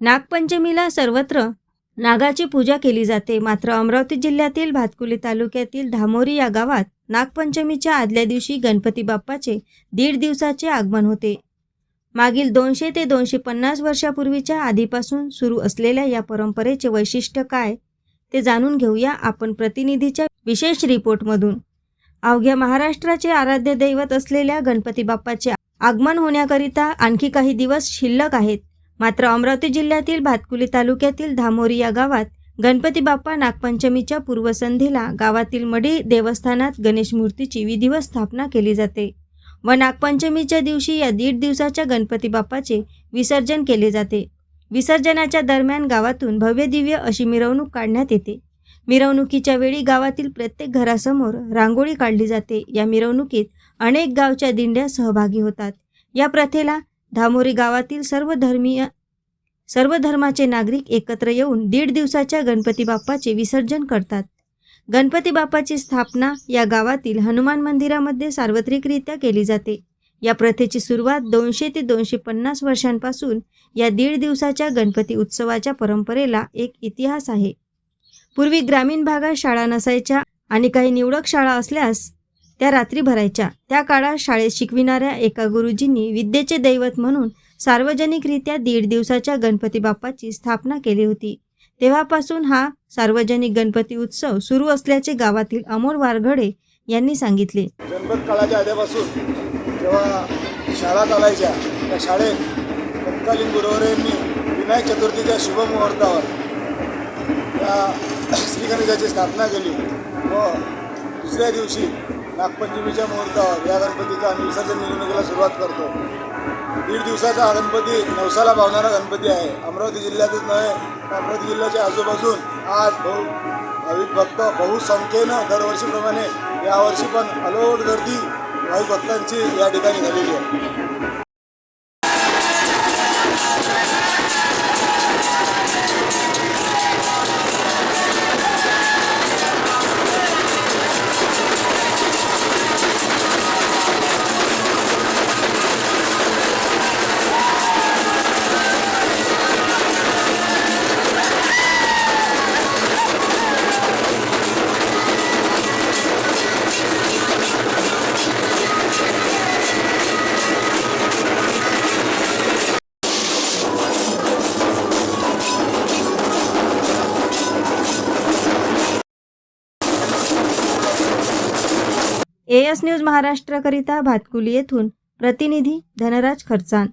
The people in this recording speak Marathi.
नागपंचमीला सर्वत्र नागाची पूजा केली जाते. मात्र अमरावती जिल्ह्यातील भातकुली तालुक्यातील धामोरी या गावात नागपंचमीच्या आदल्या दिवशी गणपती बाप्पाचे दीड दिवसाचे आगमन होते. मागील दोनशे ते दोनशे पन्नास वर्षापूर्वीच्या आधीपासून सुरू असलेल्या या परंपरेचे वैशिष्ट्य काय ते जाणून घेऊया आपण प्रतिनिधीच्या विशेष रिपोर्टमधून. अवघ्या महाराष्ट्राचे आराध्य दैवत असलेल्या गणपती बाप्पाचे आगमन होण्याकरिता आणखी काही दिवस शिल्लक आहेत. मात्र अमरावती जिल्ह्यातील भातकुली तालुक्यातील धामोरी या गावात गणपती बाप्पा नागपंचमीच्या पूर्वसंध्येला गावातील मडी देवस्थानात गणेश मूर्तीची विधिवत स्थापना केली जाते व नागपंचमीच्या दिवशी या दीड दिवसाच्या गणपती बाप्पाचे विसर्जन केले जाते. विसर्जनाच्या दरम्यान गावातून भव्य दिव्य अशी मिरवणूक काढण्यात येते. मिरवणुकीच्या वेळी गावातील प्रत्येक घरासमोर रांगोळी काढली जाते. या मिरवणुकीत अनेक गावच्या दिंड्या सहभागी होतात. या प्रथेला धामोरी गावातील सर्व धर्मीय सर्व धर्माचे नागरिक एकत्र येऊन दीड दिवसाच्या गणपती बाप्पाचे विसर्जन करतात. गणपती बाप्पाची स्थापना या गावातील हनुमान मंदिरामध्ये सार्वत्रिकरित्या केली जाते. या प्रथेची सुरुवात दोनशे ते दोनशे पन्नास वर्षांपासून या दीड दिवसाच्या गणपती उत्सवाच्या परंपरेला एक इतिहास आहे. पूर्वी ग्रामीण भागात शाळा नसायच्या आणि काही निवडक शाळा असल्यास त्या रात्री भरायच्या. त्या काळात शाळेत शिकविणाऱ्या एका गुरुजींनी विद्येचे दैवत म्हणून सार्वजनिकरित्या दीड दिवसाच्या गणपती बाप्पाची स्थापना केली होती. तेव्हापासून हा सार्वजनिक गणपती उत्सव सुरू असल्याचे गावातील अमोल वारघडे यांनी सांगितले. गणपत काळाच्या आधीपासून जेव्हा शाळा चालायच्या त्या शाळेत तत्कालीन गुरुवरांनी विनायक चतुर्थीच्या शुभमुहूर्तावर या श्री गणेशाची स्थापना केली व दुसऱ्या दिवशी नागपंचमीच्या मुहूर्तावर या गणपतीचा आम्ही विसर्जन मिरवणुकीला सुरुवात करतो. दीड दिवसाचा हा गणपती नवसाला भावणारा गणपती आहे. अमरावती जिल्ह्यातच नव्हे अमरावती जिल्ह्याच्या आजूबाजून आज बहु भाविक भक्त बहुसंख्येनं दरवर्षीप्रमाणे यावर्षी पण अलोट गर्दी भाविक भक्तांची या ठिकाणी झालेली आहे. एस न्यूज महाराष्ट्राकरिता भातकुली येथून प्रतिनिधी धनराज खर्चान